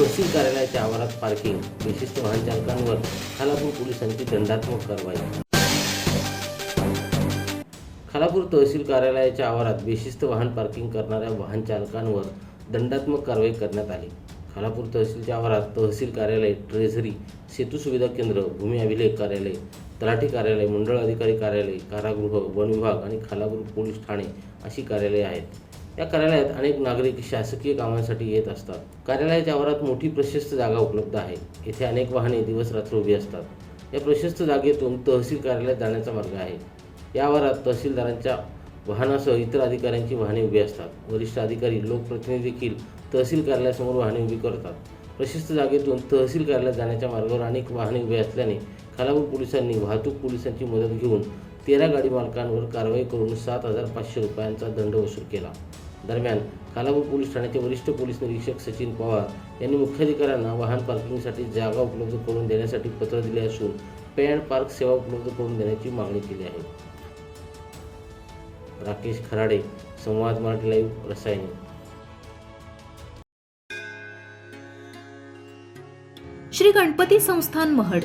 तहसील कार्यालयाच्या आवारात पार्किंग विशिष्ट वाहनचालकांवर खालापूर पोलिसांची दंडात्मक कारवाई. खालापूर तहसील कार्यालयाच्या आवारात बेशिस्त वाहन पार्किंग करणाऱ्या वाहनचालकांवर दंडात्मक कारवाई करण्यात आली. खालापूर तहसीलच्या आवारात तहसील कार्यालय ट्रेझरी सेतू सुविधा केंद्र भूमी अभिलेख कार्यालय तलाठी कार्यालय मंडळ अधिकारी कार्यालय कारागृह वन विभाग आणि खालापूर पोलीस ठाणे अशी कार्यालये आहेत. या कार्यालयात अनेक नागरिक शासकीय कामांसाठी येत असतात. कार्यालयाच्या आवारात मोठी प्रशस्त जागा उपलब्ध आहे. येथे अनेक वाहने दिवस रात्र उभी असतात. या प्रशस्त जागेतून तहसील कार्यालयात जाण्याचा मार्ग आहे. या आवारात तहसीलदारांच्या वाहनासह इतर अधिकाऱ्यांची वाहने उभी असतात. वरिष्ठ अधिकारी लोकप्रतिनिधी देखील तहसील कार्यालयासमोर वाहने उभी करतात. प्रशस्त जागेतून तहसील कार्यालयात जाण्याच्या मार्गावर अनेक वाहने उभी असल्याने खालापूर पोलिसांनी वाहतूक पोलिसांची मदत घेऊन तेरा गाडी मालकांवर कारवाई करून सात हजार पाचशे रुपयांचा दंड वसूल केला. दरम्यान खालापूर पोलीस ठाण्याचे वरिष्ठ पोलीस निरीक्षक सचिन पवार यांनी मुख्याधिकाऱ्यांना वाहन पार्किंगसाठी जागा उपलब्ध करून देण्यासाठी पत्र दिले असून पे अँड पार्क सेवा उपलब्ध करून देण्याची मागणी केली आहे. राकेश खराडे संवाद मराठी लाईव्ह रसायने. श्री गणपती संस्थान महड.